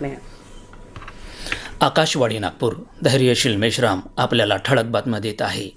बातम्या आकाशवाणी नागपूर. धैर्यशील मेश्राम आपल्याला ठळक बातम्या देत आहे.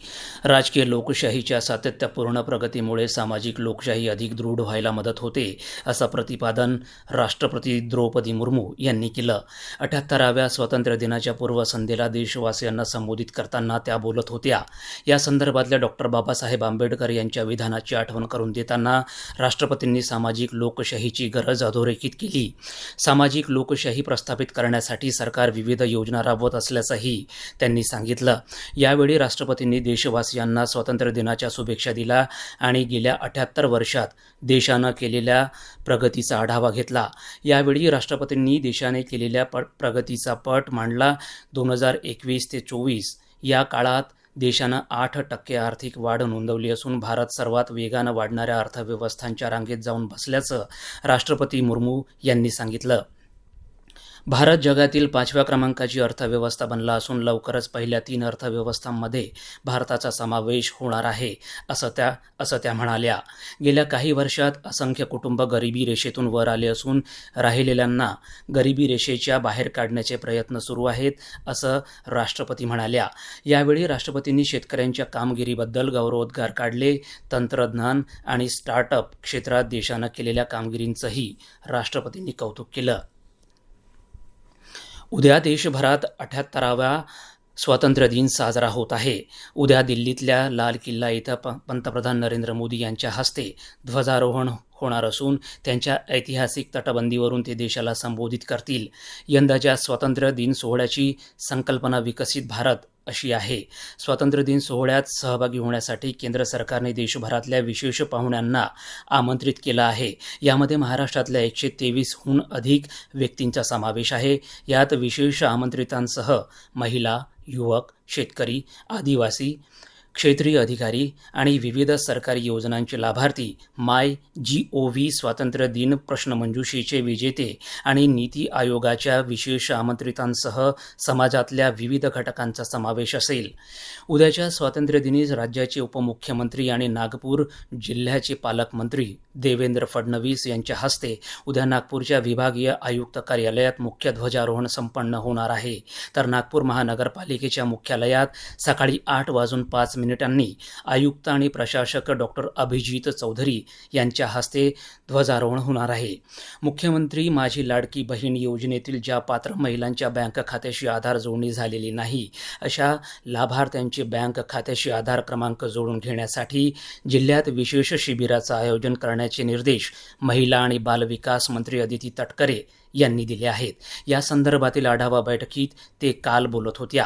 राजकीय लोकशाहीच्या सातत्यपूर्ण प्रगतीमुळे सामाजिक लोकशाही अधिक दृढ व्हायला मदत होते असं प्रतिपादन राष्ट्रपती द्रौपदी मुर्मू यांनी केलं. अठ्याहत्तराव्या स्वातंत्र्य दिनाच्या पूर्वसंध्येला देशवासियांना संबोधित करताना त्या बोलत होत्या. या संदर्भातल्या डॉक्टर बाबासाहेब आंबेडकर यांच्या विधानाची आठवण करून देताना राष्ट्रपतींनी सामाजिक लोकशाहीची गरज अधोरेखित केली. सामाजिक लोकशाही प्रस्थापित करण्यासाठी सरकार विविध योजना राबवत असल्याचंही त्यांनी सांगितलं. यावेळी राष्ट्रपतींनी देशवासियांना स्वातंत्र्य दिनाच्या शुभेच्छा दिल्या आणि गेल्या अठ्याहत्तर वर्षात देशानं केलेल्या प्रगतीचा आढावा घेतला. यावेळी राष्ट्रपतींनी देशाने केलेल्या प प्रगतीचा पट मांडला. दोन हजार एकवीस ते चोवीस या काळात देशानं आठ टक्के आर्थिक वाढ नोंदवली असून भारत सर्वात वेगानं वाढणाऱ्या अर्थव्यवस्थांच्या रांगेत जाऊन बसल्याचं राष्ट्रपती मुर्मू यांनी सांगितलं. भारत जगातील पाचव्या क्रमांकाची अर्थव्यवस्था बनला असून लवकरच पहिल्या तीन अर्थव्यवस्थांमध्ये भारताचा समावेश होणार आहे असं त्या असं त्या म्हणाल्या. गेल्या काही वर्षात असंख्य कुटुंब गरिबी रेषेतून वर आले असून राहिलेल्यांना गरिबी रेषेच्या बाहेर काढण्याचे प्रयत्न सुरू आहेत असं राष्ट्रपती म्हणाल्या. यावेळी राष्ट्रपतींनी शेतकऱ्यांच्या कामगिरीबद्दल गौरवोद्गार काढले. तंत्रज्ञान आणि स्टार्टअप क्षेत्रात देशानं केलेल्या कामगिरींचंही राष्ट्रपतींनी कौतुक केलं. उद्या देशभरात अठ्याहत्तरावा स्वातंत्र्य दिन साजरा होत आहे. उद्या दिल्लीतल्या लाल किल्ला इथं प पंतप्रधान नरेंद्र मोदी यांच्या हस्ते ध्वजारोहण होणार असून त्यांच्या ऐतिहासिक तटबंदीवरून ते देशाला संबोधित करतील. यंदाच्या स्वातंत्र्य दिन सोहळ्याची संकल्पना विकसित भारत अशी आहे. स्वातंत्र्य दिन सोहळ्यात सहभागी होण्यासाठी केंद्र सरकारने देशभरातल्या विशेष पाहुण्यांना आमंत्रित केलं आहे. यामध्ये महाराष्ट्रातल्या एकशे तेवीसहून अधिक व्यक्तींचा समावेश आहे. यात विशेष आमंत्रितांसह महिला युवक शेतकरी आदिवासी क्षेत्रीय अधिकारी आणि विविध सरकारी योजनांचे लाभार्थी माय जी ओ व्ही स्वातंत्र्य दिन प्रश्नमंजुषीचे विजेते आणि नीती आयोगाच्या विशेष आमंत्रितांसह समाजातल्या विविध घटकांचा समावेश असेल. उद्याच्या स्वातंत्र्यदिनी राज्याचे उपमुख्यमंत्री आणि नागपूर जिल्ह्याचे पालकमंत्री देवेंद्र फडणवीस यांच्या हस्ते उद्या नागपूरच्या विभागीय आयुक्त कार्यालयात मुख्य ध्वजारोहण संपन्न होणार आहे. तर नागपूर महानगरपालिकेच्या मुख्यालयात सकाळी आठ वाजून पाच मिनिटांनी आयुक्त आणि प्रशासक डॉक्टर अभिजित चौधरी यांच्या हस्ते ध्वजारोहण होणार आहे. मुख्यमंत्री माझी लाडकी बहीण योजनेतील ज्या पात्र महिलांच्या बँक खात्याशी आधार जोडणी झालेली नाही अशा लाभार्थ्यांचे बँक खात्याशी आधार क्रमांक जोडून घेण्यासाठी जिल्ह्यात विशेष शिबिराचं आयोजन करण्याचे निर्देश महिला आणि बालविकास मंत्री अदिती तटकरे यांनी दिले आहेत. या संदर्भातील आढावा बैठकीत ते काल बोलत होत्या.